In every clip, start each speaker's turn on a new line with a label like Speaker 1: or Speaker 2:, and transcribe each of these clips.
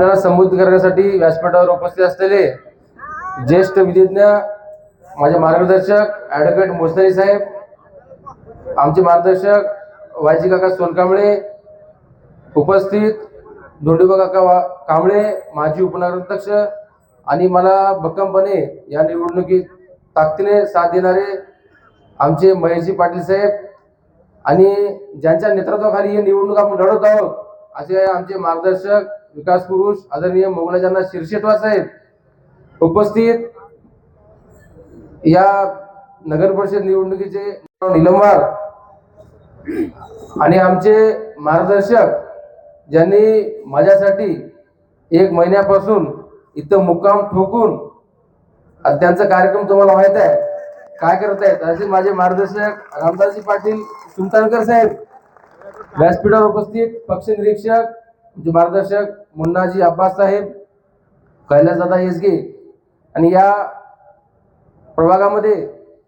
Speaker 1: आपल्याला संबोधित करण्यासाठी व्यासपीठावर उपस्थित असलेले ज्येष्ठ विधिज्ञ माझे मार्गदर्शक ॲडव्होकेट मोसनरी साहेब आमचे मार्गदर्शक वायजी काका सोनकांबळे उपस्थित धोंडीबा काका वा कांबळे माजी उपनगराध्यक्ष आणि मला भक्कमपणे या निवडणुकीत ताकदीने साथ देणारे आमचे महेशजी पाटील साहेब आणि ज्यांच्या नेतृत्वाखाली ही निवडणूक आपण लढवत आहोत असे आमचे मार्गदर्शक विकास पुरुष आदरणीय मोगलाजांना शिरशेटवा साहेब उपस्थित या नगर परिषद निवडणुकीचे निलंबार आणि आमचे मार्गदर्शक ज्यांनी माझ्यासाठी एक महिन्यापासून इथं मुक्काम ठोकून त्यांचा कार्यक्रम तुम्हाला माहीत आहे. काय करत आहेत? असे माझे मार्गदर्शक रामदासजी पाटील सुलतानकर साहेब व्यासपीठावर उपस्थित पक्ष निरीक्षक मार्गदर्शक मुन्नाजी अब्बास साहेब कैलासदादा येसगे आणि या प्रभागामध्ये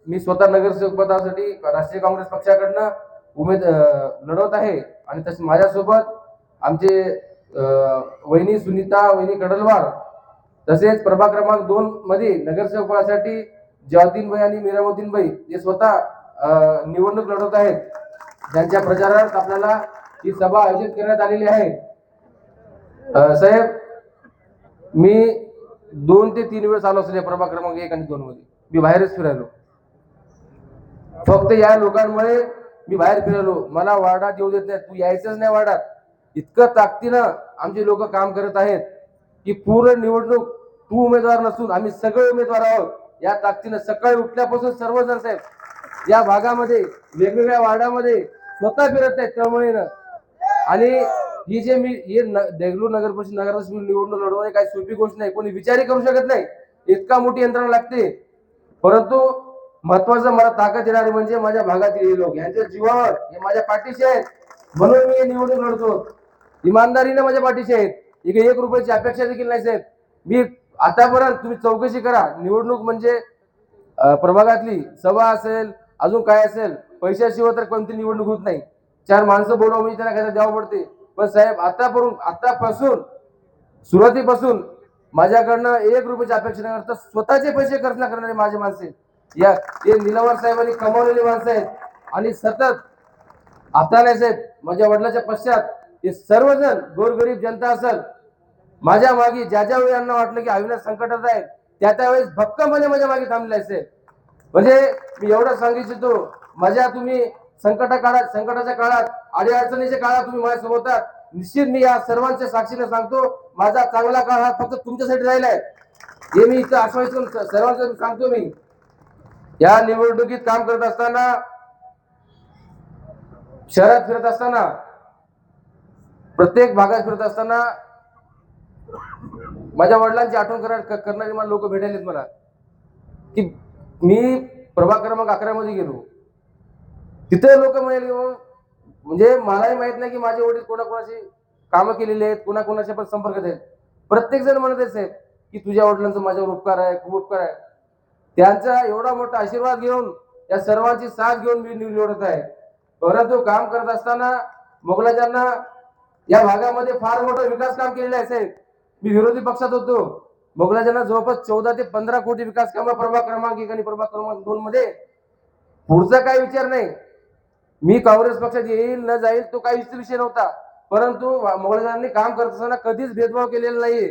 Speaker 1: मी स्वतः नगरसेवक पदासाठी राष्ट्रीय काँग्रेस पक्षाकडनं उमेद लढवत आहे. आणि तसे माझ्यासोबत आमचे वहिनी सुनीता वहिनी कडलवार तसेच प्रभाग क्रमांक दोन मध्ये नगरसेवक पदासाठी जवादीन भाई आणि मिरामुद्दीन भाई हे स्वतः निवडणूक लढवत आहेत. ज्यांच्या प्रचारात आपल्याला ही सभा आयोजित करण्यात आलेली आहे. साहेब मी दोन ते तीन वेळेस आलो असेल या प्रभाग क्रमांक एक आणि दोन मध्ये. मी बाहेरच फिरायलो. फक्त या लोकांमुळे मी बाहेर फिरायलो. मला वार्डात येऊ देत नाही. तू यायचंच नाही वार्डात इतकं ताकदीनं आमचे लोक काम करत आहेत की पूर्ण निवडणूक तू उमेदवार नसून आम्ही सगळे उमेदवार आहोत. या ताकदीनं सकाळी उठल्यापासून सर्वजण साहेब या भागामध्ये वेगवेगळ्या वार्डामध्ये स्वतः फिरत आहेत त्यामुळे आणि ही जे मी हे न- देगलूर नगर परिषद नगराध्यक्ष निवडणूक लढवणे काही सोपी गोष्ट नाही. कोणी विचारही करू शकत नाही. इतका मोठी यंत्रणा लागते. परंतु महत्वाचं मला ताकद देणारे म्हणजे माझ्या भागातील हे लोक. यांच्या जीवावर हे माझ्या पाठीशी आहेत. म्हणून मी हे निवडणूक लढतो. इमानदारीने माझ्या पाठीशी आहेत. एक एक रुपयाची अपेक्षा देखील नाही साहेब. मी आतापर्यंत तुम्ही चौकशी करा. निवडणूक म्हणजे प्रभागातली सभा असेल अजून काय असेल पैशाशिवाय तर कोणती निवडणूक होत नाही. चार माणसं बोलवा म्हणजे त्यांना काय द्यावं पडते. पण साहेब आतापर्यंत आतापासून सुरुवातीपासून माझ्याकडनं एक रुपयाची अपेक्षा न करता. स्वतःचे पैसे खर्च न करणारे माझे माणसे या ते निलवार साहेबांनी कमावलेली माणसं आहेत. आणि सतत आता नाही साहेब माझ्या वडिलाच्या पश्चात हे सर्वजण गोरगरीब जनता असेल माझ्या मागे ज्या ज्या वेळी यांना वाटलं की अविनाश संकटात आहे त्या त्यावेळेस भक्कमपणे माझ्या मागे थांबले असेल म्हणजे मी एवढं सांगू इच्छितो माझ्या तुम्ही संकटा काळात संकटाच्या काळात अडीअडचणीच्या काळात तुम्ही माझ्या सोबत निश्चित मी या सर्वांच्या साक्षीने सांगतो माझा चांगला काळ हा फक्त तुमच्यासाठी राहिला आहे. हे मी इथं आश्वासन सर्वांचं सांगतो मी. या निवडणुकीत काम करत असताना शहरात फिरत असताना प्रत्येक भागात फिरत असताना माझ्या वडिलांची आठवण करा करणारी मला लोक भेटायलेत मला. की मी प्रभाग क्रमांक अकरा मध्ये गेलो. तिथे लोक म्हणेल म्हणजे मलाही माहीत नाही की माझे वडील कोणाकोणाशी कामं केलेली आहेत कोणाकोणाच्या पण संपर्कात आहेत. प्रत्येक जण म्हणत आहेत की तुझ्या वडिलांचा माझ्यावर उपकार आहे खूप उपकार आहे. त्यांचा एवढा मोठा आशीर्वाद घेऊन या सर्वांची साथ घेऊन मी निवडत आहे. परंतु काम करत असताना मोगलाजांना या भागामध्ये फार मोठं विकास काम केलेलं आहे साहेब. मी विरोधी पक्षात होतो. मोगलाजांना जवळपास चौदा ते पंधरा कोटी विकास कामं प्रभाग क्रमांक एक आणि प्रभाग क्रमांक दोन मध्ये पुढचा काय विचार नाही. मी काँग्रेस पक्षात येईल न जाईल तो काही विषय नव्हता. परंतु मोगलांनी काम करत असताना कधीच भेदभाव केलेला नाहीये.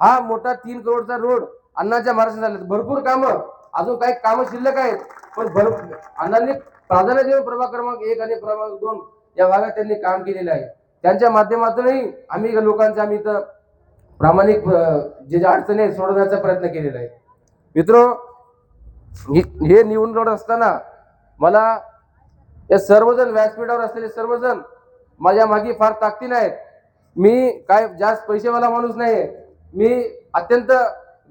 Speaker 1: हा मोठा तीन करोडचा रोड अण्णाच्या महाराष्ट्रात झाले. भरपूर कामं अजून काही कामं शिल्लक आहेत. पण भरपूर अण्णांनी प्राधान्य देऊन प्रभाग क्रमांक एक आणि प्रभाग दोन या भागात त्यांनी काम केलेलं आहे. त्यांच्या माध्यमातूनही आम्ही लोकांचे आम्ही इथं प्रामाणिक जे जे अडचणी आहेत सोडवण्याचा प्रयत्न केलेला आहे. मित्र हे निवडून असताना मला या सर्वजण व्यासपीठावर असलेले सर्वजण माझ्या मागे फार ताकदीन आहेत. मी काय जास्त पैसेवाला माणूस नाही मी अत्यंत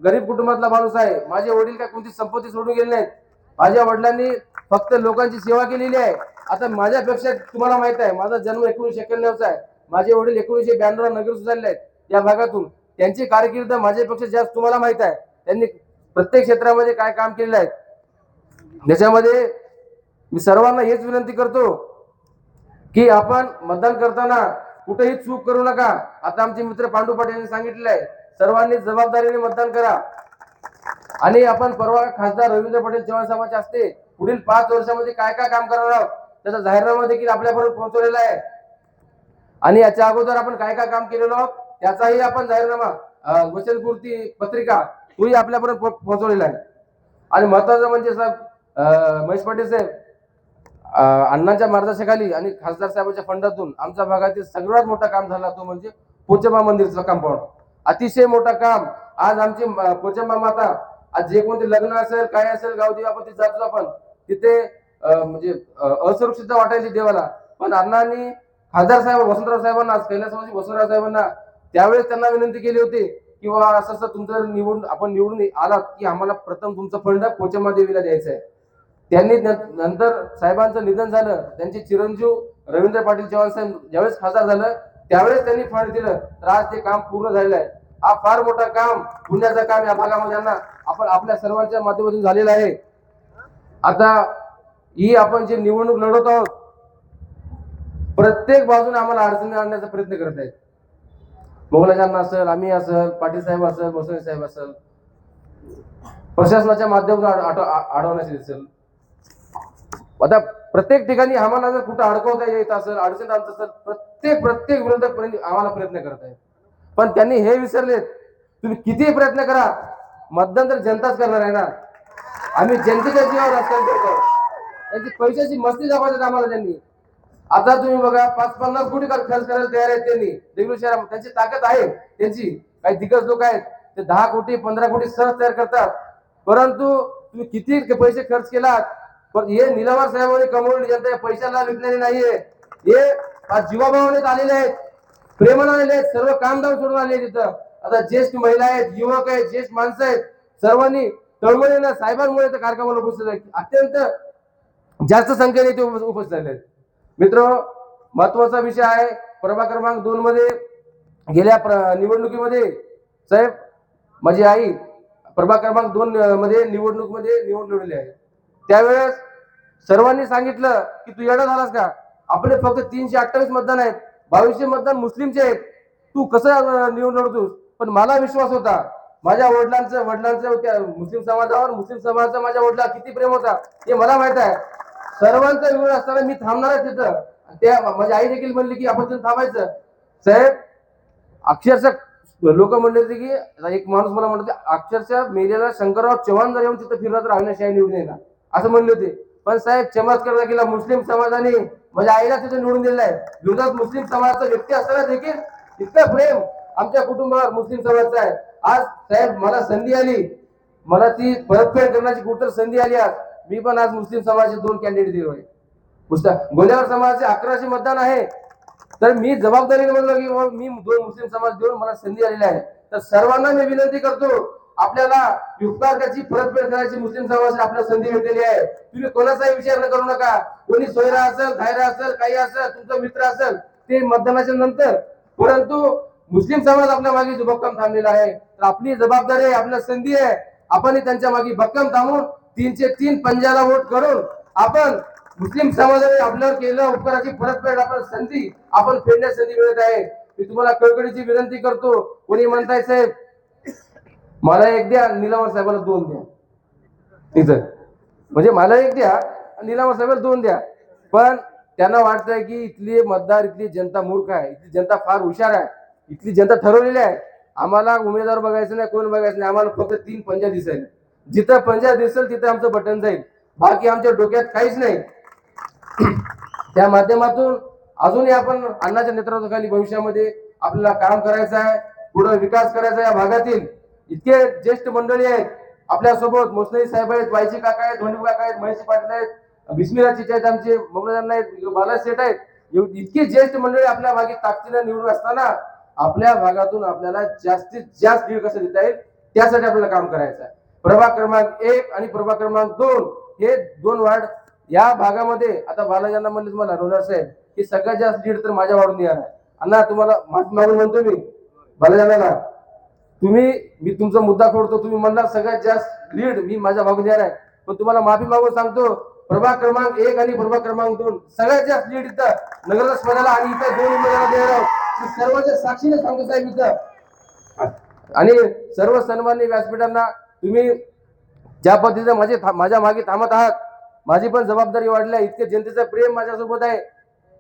Speaker 1: गरीब कुटुंबातला माणूस आहे. माझे वडील काय कोणती संपत्ती सोडून गेले नाहीत. माझ्या वडिलांनी फक्त लोकांची सेवा केलेली आहे. आता माझ्यापेक्षा तुम्हाला माहीत आहे माझा जन्म एकोणीसशे एक्क्याण्णवचा आहे. माझे वडील एकोणीसशे ब्याण्णवला नगर सुधारले आहेत. या भागातून त्यांची कारकीर्द माझ्यापेक्षा जास्त तुम्हाला माहीत आहे. त्यांनी प्रत्येक क्षेत्रामध्ये काय काम केलेलं आहे. त्याच्यामध्ये मी सर्वांना हेच विनंती करतो की आपण मतदान करताना कुठेही चूक करू नका. आता आमचे मित्र पांडू पाटील यांनी सांगितलेलं आहे सर्वांनी जबाबदारीने मतदान करा. आणि आपण परवा खासदार रवींद्र पटेल चव्हाण साहेबांच्या हस्ते पुढील पाच वर्षामध्ये काय काय काम करणार आहोत त्याचा जाहीरनामा देखील आपल्यापर्यंत पोहोचवलेला आहे. आणि याच्या अगोदर आपण काय काय काम केलेलो आहोत त्याचाही आपण जाहीरनामा वचनपूर्ती पत्रिका तोही आपल्यापर्यंत पो- पोहोचवलेला आहे. आणि महत्वाचं म्हणजे साहेब महेश पाटील साहेब अण्णांच्या मार्गदर्शनाखाली आणि खासदार साहेबांच्या फंडातून आमच्या भागातील सगळ्यात मोठा काम झाला तो म्हणजे पोचमा मंदिरचं कंपाऊंड अतिशय मोठा काम. आज आमची पोचमा माता आज जे कोणते लग्न असेल काय असेल गावदेवी आपण तिथे जातो आपण तिथे म्हणजे अं, असुरक्षितता वाटायची देवाला. पण अण्णांनी खासदार साहेब वसंतराव साहेबांना आज कैलासवासी वसंतराव साहेबांना त्यावेळेस त्यांना विनंती केली होती की बाबा असं असं तुमचं निवडून आपण निवडून आलात की आम्हाला प्रथम तुमचं फंड पोचमा देवीला द्यायचं आहे त्यांनी न- नंतर साहेबांचं निधन झालं त्यांचे चिरंजीव रवींद्र पाटील चव्हाण साहेब ज्यावेळेस खासदार झालं त्यावेळेस त्यांनी फंड दिलं. तर आज ते काम पूर्ण झालेलं आहे. हा फार मोठा काम पुण्याचं काम या भागामध्ये यांना आपण आपल्या सर्वांच्या माध्यमातून झालेलं आहे. आता ही आपण जे निवडणूक लढवत आहोत प्रत्येक बाजूने आम्हाला अडचणी आणण्याचा प्रयत्न करत आहेत. मोगलाजांना असेल आम्ही असेल पाटील साहेब असेल बसवणी साहेब असेल प्रशासनाच्या माध्यमातून अड- असेल अडवण्याचे दिसेल. आता प्रत्येक ठिकाणी आम्हाला जर कुठं अडकवता येत असेल अडचण आणत असेल प्रत्येक प्रत्येक विरोधक आम्हाला प्रयत्न करत आहेत. पण त्यांनी हे विसरलेत. तुम्ही कितीही प्रयत्न करा मतदान तर जनताच करणार आहे ना. आम्ही जनतेच्या जीवावर राजकारण करतो त्यांची पैशाची मस्ती दाखवतात आम्हाला त्यांनी. आता तुम्ही बघा पाच पन्नास कोटी खर्च खर्च करायला तयार आहेत त्यांनी. देगलूर शहरात त्यांची ताकद आहे. त्यांची काही दिग्गज लोक आहेत. ते दहा कोटी पंधरा कोटी सहज तयार करतात. परंतु तुम्ही किती पैसे खर्च केलात पण हे निलावार साहेबांनी कमवलेली जनता या पैशाला विकलेली नाहीये. हे आज जीवाभावानेच आलेले आहेत. प्रेमाने आलेले आहेत. सर्व कामधाम सोडून आले तिथं आता ज्येष्ठ महिला आहेत युवक आहेत ज्येष्ठ माणसं आहेत सर्वांनी तळमळीनं साहेबांमुळे त्या कार्यक्रमाला उपस्थित आहेत. अत्यंत जास्त संख्येने ते उपस्थित झाले आहेत. मित्र महत्त्वाचा विषय आहे. प्रभाग क्रमांक दोन मध्ये गेल्या प्र- निवडणुकीमध्ये साहेब माझी आई प्रभाग क्रमांक दोन मध्ये निवडणूकमध्ये निवडून आहे. त्यावेळेस सर्वांनी सांगितलं की तू येडा झालास का? आपले फक्त तीनशे अठ्ठावीस मतदान आहेत बावीसशे मतदान मुस्लिमचे आहेत. तू कसं निवडून लढतोस? पण मला विश्वास होता. माझ्या वडिलांचं वडिलांचं त्या मुस्लिम समाजावर मुस्लिम समाजाचा माझ्या वडिला किती प्रेम होता हे मला माहीत आहे. सर्वांचा विरोध असताना मी थांबणार आहे तिथं. त्या माझी आई देखील म्हणली की आपण तिथं थांबायचं. साहेब अक्षरशः लोक म्हणले होते की आता एक माणूस मला म्हणत अक्षरशः मेलेला शंकरराव चव्हाण जर येऊन तिथं फिरला तर अविनाशाही निवडून येणार. असं म्हणले होते. पण साहेब चमत्कार केला मुस्लिम समाजाने. माझ्या आईला तिथे निवडून दिलेला आहे. विरोधात मुस्लिम समाजाचा व्यक्ती असताना देखील इतकं प्रेम आमच्या कुटुंबावर मुस्लिम समाजाचं आहे. आज साहेब मला संधी आली. मला ती परतफेड करण्याची कुठं संधी आली आज. मी पण आज मुस्लिम समाजाचे दोन कॅन्डिडेट दिलो आहे मुस्ता- गोल्यावर समाजाचे अकराशे मतदान आहे. तर मी जबाबदारीने म्हणलो की मी दोन मुस्लिम समाज देऊन मला संधी आलेली आहे. तर सर्वांना मी विनंती करतो आपल्याला युक्तार्थाची परतफेड करायची मुस्लिम समाजाची आपल्याला संधी भेटलेली आहे. तुम्ही कोणाचाही विचार न करू नका. कोणी सोयरा असेल धायरा असेल काही असेल तुमचा मित्र असेल ते मतदानाच्या नंतर. परंतु मुस्लिम समाज आपल्या मागे जो भक्कम थांबलेला आहे. तर आपली जबाबदारी आहे आपल्या संधी आहे. आपण त्यांच्या मागे भक्कम थांबून तीनशे तीन पंजाला वोट करून आपण मुस्लिम समाजाने आपल्यावर केलं उपकाराची परतफेड आपण संधी आपण फेडण्यास संधी मिळत आहे. मी तुम्हाला कळकळीची विनंती करतो. कोणी म्हणताय साहेब मला एक द्या निलावर साहेबाला दोन द्या. तिथं म्हणजे मला एक द्या निलावर साहेबाला दोन द्या. पण त्यांना वाटतंय की इथली मतदार इथली जनता मूर्ख आहे. इथली जनता फार हुशार आहे. इथली जनता ठरवलेली आहे. आम्हाला उमेदवार बघायचं नाही कोण बघायचं नाही. आम्हाला फक्त तीन पंजा दिसेल. जिथं पंजा दिसेल तिथं आमचं बटन जाईल. बाकी आमच्या डोक्यात काहीच नाही. त्या माध्यमातून अजूनही आपण अण्णाच्या नेतृत्वाखाली भविष्यामध्ये आपल्याला काम करायचं आहे. पुढे विकास करायचा आहे या भागातील. इतके ज्येष्ठ मंडळी आहेत. आपल्यासोबत मोसनई साहेब आहेत वायची काका आहेत धोंडी काका आहेत महेश पाटील आहेत बिस्मिरा चिचे आहेत आमचे मोगलांना आहेत बाला शेठ आहेत. इतकी ज्येष्ठ मंडळी आपल्या भागी ताकदीनं निवडून असताना आपल्या भागातून आपल्याला जास्तीत जास्त लीड कसं देता येईल त्यासाठी आपल्याला काम करायचं आहे. प्रभाग क्रमांक एक आणि प्रभाग क्रमांक दोन हे दोन वार्ड या भागामध्ये आता बालाजांना म्हणले तुम्हाला रोजार साहेब की सगळ्यात जास्त लीड तर माझ्या वाढून येणार आहे. अण्णा तुम्हाला माफी मागून म्हणतो मी. बालाजांना तुम्ही मी तुमचा मुद्दा खोडतो तुम्ही म्हणणार सगळ्यात जास्त लीड मी माझ्या भागून येणार आहे. पण तुम्हाला माफी मागून सांगतो प्रभाग क्रमांक एक आणि प्रभाग क्रमांक दोन सगळ्यात जास्त लीड इथं नगरदास मनाला आणि इथं दोन उमेदवार देणार आहोत. सर्वांच्या साक्षीने सांगतो साहेब इथं. आणि सर्व सन्मान्य व्यासपीठांना तुम्ही ज्या पद्धतीने माझे माझ्या मागे थांबत आहात माझी पण जबाबदारी वाढली आहे. इतके जनतेचं प्रेम माझ्यासोबत आहे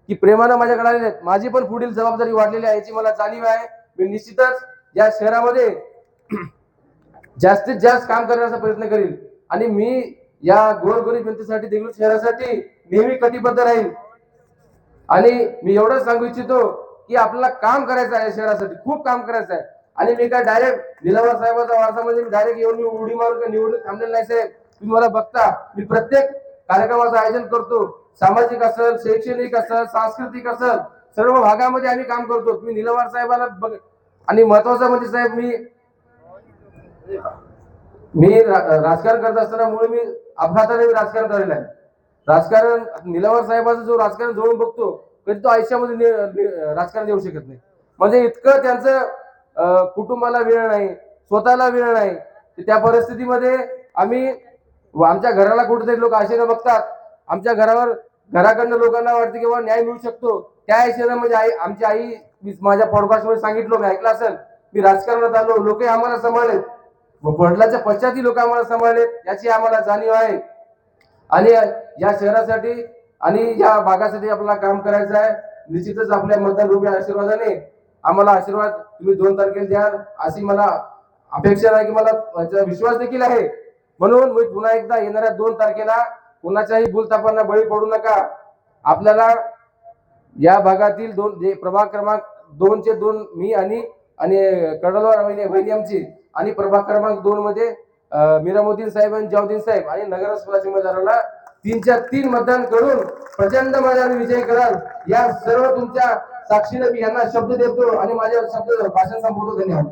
Speaker 1: की प्रेमानं माझ्याकडे आलेले आहेत. माझी पण पुढील जबाबदारी वाढलेली आहे याची मला जाणीव आहे. मी निश्चितच या शहरामध्ये जास्तीत जास्त काम करण्याचा प्रयत्न करील आणि मी या गोरगरीब जनतेसाठी देगलूर शहरासाठी नेहमी कटिबद्ध राहील आणि मी एवढंच सांगू इच्छितो की आपल्याला काम करायचं आहे शहरासाठी. खूप काम करायचं आहे. आणि मी काय डायरेक्ट निलावर साहेबाचा वारसा म्हणजे मी डायरेक्ट येऊन मी उडी मारून निवडून निवडणूक थांबलेलं नाही साहेब. तुम्ही मला बघता मी प्रत्येक कार्यक्रमाचं आयोजन करतो. सामाजिक असेल शैक्षणिक असेल सांस्कृतिक असेल सर्व भागामध्ये आम्ही काम करतो. मी निलवार साहेबाला बघ आणि महत्वाचं म्हणजे साहेब मी मी रा- राजकारण करत असताना मुळे मी अपघाताने मी राजकारण करायला आहे. राजकारण निलावर साहेबाचं जो राजकारण जोडून बघतो कधी तो आयुष्यामध्ये नि- राजकारण देऊ शकत नाही. म्हणजे इतकं त्यांचं कुटुंबाला वेळ नाही स्वतःला वेळ नाही. त्या परिस्थितीमध्ये आम्ही व आमच्या घराला कुठेतरी लोक आशेनं बघतात. आमच्या घरावर घराकडनं लोकांना वाटतं की बाबा न्याय मिळू शकतो. त्या आशेनं म्हणजे आई आमची आई मी माझ्या पॉडकास्टमध्ये सांगितलं मी ऐकलं असेल. मी राजकारणात आलो लोक आम्हाला सांभाळलेत. व वडिलाच्या पश्चातही लोक आम्हाला सांभाळलेत याची आम्हाला जाणीव आहे. आणि या शहरासाठी आणि या भागासाठी आपल्याला काम करायचं आहे. निश्चितच आपल्या मतदान रुपये आशीर्वादाने आम्हाला आशीर्वाद तुम्ही दोन तारखेला द्याल अशी मला अपेक्षा आहे की मला याचा विश्वास देखील आहे. म्हणून मी पुन्हा एकदा येणाऱ्या दोन तारखेला कुणाच्याही भूलतापांना बळी पडू नका. आपल्याला या भागातील दोन जे प्रभाग क्रमांक दोनचे दोन मी आणि आणि कडलवार वहिनी आमची. आणि प्रभाग क्रमांक दोन मध्ये मिरामुद्दीन साहेब आणि जाउद्दीन साहेब आणि नगरसभाच्या उमेदवाराला तीनच्या तीन मतदान करून प्रचंड माझ्यावर विजय कराल. या सर्व तुमच्या साक्षीने मी यांना शब्द देतो आणि माझ्या शब्द भाषण संपवतो. धन्यवाद.